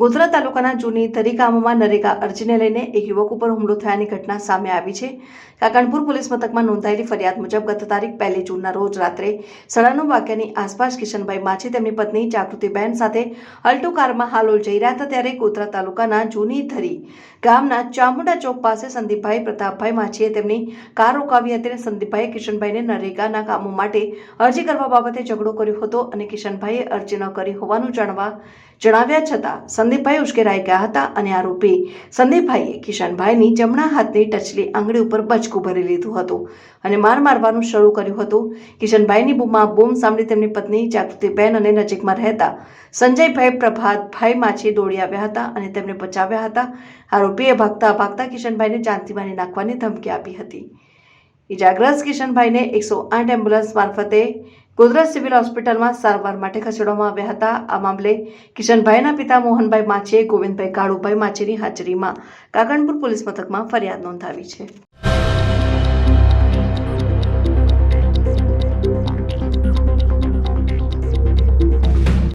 ગોધરા તાલુકાના જૂની તરીકામમાં નરેગા અરજીને લઈને એક યુવક ઉપર હુમલો થયાની ઘટના સામે આવી છે. કાકણપુર પોલીસ મથકમાં નોંધાયેલી ફરિયાદ મુજબ ગત તારીખ પહેલી જૂનના રોજ રાત્રે સાડા નવ વાગ્યાની આસપાસ કિશનભાઈ માછી તેમની પત્ની જાગૃતિબેન સાથે અલ્ટો કારમાં હાલોલ જઈ રહ્યા હતા ત્યારે ગોધરા તાલુકાના જૂની ધરી ગામના ચામુંડા ચોક પાસે સંદીપભાઈ પ્રતાપભાઈ માછીએ તેમની કાર રોકાવી હતી અને સંદીપભાઈએ કિશનભાઈને નરેગાના કામો માટે અરજી કરવા બાબતે ઝઘડો કર્યો હતો અને કિશનભાઈએ અરજી ન કરી હોવાનું જાણવા જણાવ્યા છતાં સંદીપભાઈ ઉશ્કેરાઈ ગયા હતા અને આરોપી સંદીપભાઈએ કિશનભાઈની જમણા હાથની ટચલી આંગળી ઉપર બચકું ભરી લીધું હતું અને માર મારવાનું શરૂ કર્યું હતું. કિશનભાઈની બૂમમાં બૂમ સાંભળી તેમની પત્ની જાગૃતિબેન અને નજીકમાં રહેતા સંજયભાઈ પ્રભાતભાઈ માછી દોડી આવ્યા હતા અને તેમને બચાવ્યા હતા. આરોપીએ ભાગતા ભાગતા કિશનભાઈને જાનથી મારી નાખવાની ધમકી આપી હતી. ઇજાગ્રસ્ત કિશનભાઈને એકસો આઠ એમ્બ્યુલન્સ મારફતે ગોધરા સિવિલ હોસ્પિટલમાં સારવાર માટે ખસેડવામાં આવ્યા હતા. આ મામલે કિશનભાઈના પિતા મોહનભાઈ માછીએ, ગોવિંદભાઈ કાળુભાઈ માછીની હાજરીમાં કાગણપુર પોલીસ મથકમાં ફરિયાદ નોંધાવી છે.